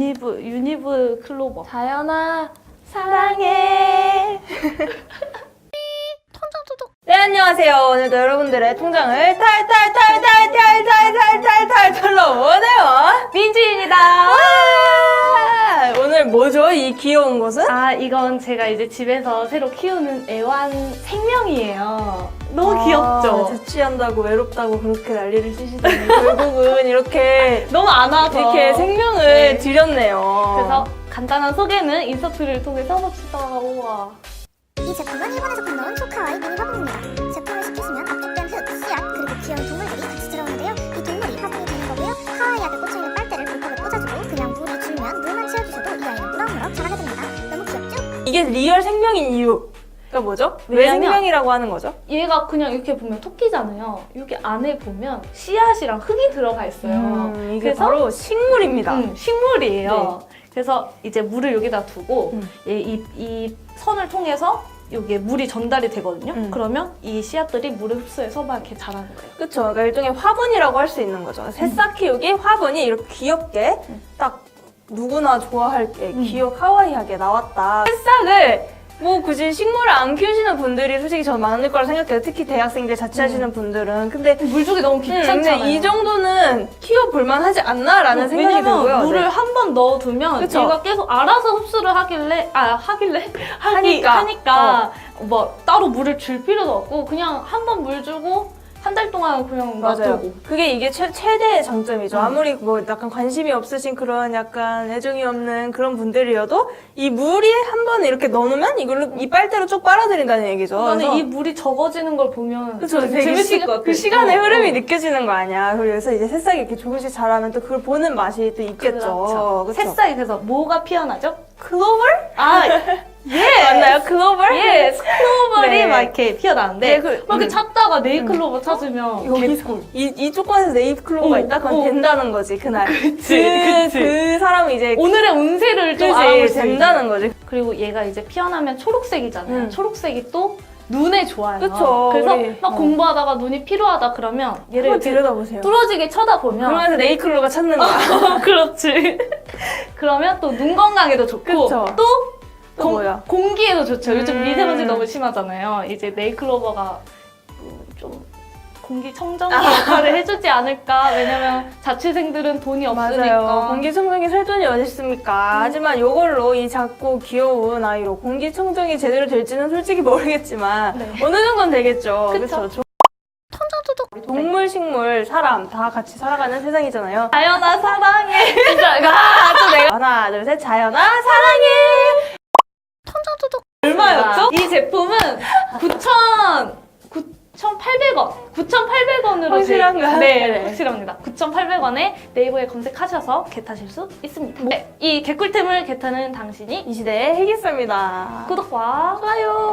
유니브 유니브 클로버. 자연아 사랑해. 네, 안녕하세요. 오늘도 여러분들의 통장을 탈탈탈탈탈탈탈탈탈 털러보네요. 이 귀여운 것은? 아 이건 제가 이제 집에서 새로 키우는 애완 생명이에요. 너무 귀엽죠? 아, 자취한다고 외롭다고 그렇게 난리를 치시더니 결국은 이렇게 너무 안 와서 이렇게 생명을 네. 드렸네요. 그래서 간단한 소개는 인서트를 통해서 해봅시다. 우와. 이 제품은 일본에서 건너온 초카와이 미니 화분입니다. 제품을 시키시면 압축 이게 리얼 생명인 이유가 뭐죠? 왜 왜냐면- 생명이라고 하는 거죠? 얘가 그냥 이렇게 보면 토끼잖아요. 여기 안에 보면 씨앗이랑 흙이 들어가 있어요. 음, 이게 그래서 바로 식물입니다. 음, 식물이에요. 그래서 이제 물을 여기다 두고 음. 얘 이, 이 선을 통해서 여기에 물이 전달이 되거든요. 음. 그러면 이 씨앗들이 물을 흡수해서 막 이렇게 자라는 거예요. 그쵸. 그러니까 일종의 화분이라고 할 수 있는 거죠. 새싹 키우기 화분이 이렇게 귀엽게 딱 누구나 좋아할 게 음. 귀여 카와이하게 나왔다. 새싹을 뭐 굳이 식물을 안 키우시는 분들이 솔직히 전 많을 거라 생각해요. 특히 대학생들 자취하시는 분들은. 근데 물 주기 너무 음, 귀찮잖아요. 근데 이 정도는 키워볼만 하지 않나라는 생각이 왜냐면 들고요. 물을 네. 한 번 넣어두면 그쵸. 얘가 계속 알아서 흡수를 하길래 아 하길래 하기, 하니까. 하니까 뭐 따로 물을 줄 필요도 없고 그냥 한 번 물 주고 한 달 동안 그냥 맞아요. 놔두고 그게 이게 최, 최대의 장점이죠. 음. 아무리 뭐 약간 관심이 없으신 그런 약간 애정이 없는 그런 분들이어도 이 물이 한 번 이렇게 넣어놓으면 이걸로 이 빨대로 쭉 빨아들인다는 얘기죠. 나는 그래서 이 물이 적어지는 걸 보면 그쵸, 되게 재밌을 시, 것 같아. 그 시간의 어, 흐름이 어. 느껴지는 거 아니야. 그래서 이제 새싹이 이렇게 조금씩 자라면 또 그걸 보는 맛이 또 있겠죠. 그렇죠. 그쵸? 새싹이 그래서 뭐가 피어나죠? 클로벌? 아, 예. 맞나요? 클로벌? 예, 클로벌이 네. 막 이렇게 피어나는데 네, 그- 막 이렇게 음. 찾다가 네이 클로버 찾으면 여기 개꿀. 이, 이 조건에서 네잎 클로버가 어, 있다? 그럼 어. 된다는 거지, 그날. 그치, 그, 그치. 그 사람은 이제 오늘의 운세를 좀 그지 알아볼 수 있는. 된다는 거지. 그리고 얘가 이제 피어나면 초록색이잖아요. 음. 초록색이 또 눈에 좋아요. 그쵸, 그래서 우리, 막 어. 공부하다가 눈이 피로하다 그러면 얘를 한번 이렇게 들여다보세요. 뚫어지게 쳐다보면 그러면서 네이클로가 찾는 거야. 그렇지. 그러면 또 눈 건강에도 좋고 그쵸. 또 공기에도 좋죠. 요즘 음. 미세먼지 너무 심하잖아요. 이제 네이클로버가 음, 좀 공기 청정기 아. 역할을 해주지 않을까. 왜냐면 자취생들은 돈이 없으니까. 맞아요. 공기청정기 살 돈이 어디 있습니까? 하지만 이걸로 이 작고 귀여운 아이로 공기청정이 제대로 될지는 솔직히 모르겠지만 네. 어느 정도는 되겠죠. 그쵸. 그렇죠. 동물, 식물, 사람 다 같이 살아가는 세상이잖아요. 자연아 사랑해. 진짜 아, 또 내가 하나, 둘, 셋, 자연아 사랑해. 얼마였죠? 이 제품은 9,000 9,800원. 9,800원으로 확실한가요? 네, 네, 확실합니다. 9,800원에 네이버에 검색하셔서 개타실 수 있습니다. 네, 이 개꿀템을 개타는 당신이 이 시대의 해기스입니다. 구독과 좋아요.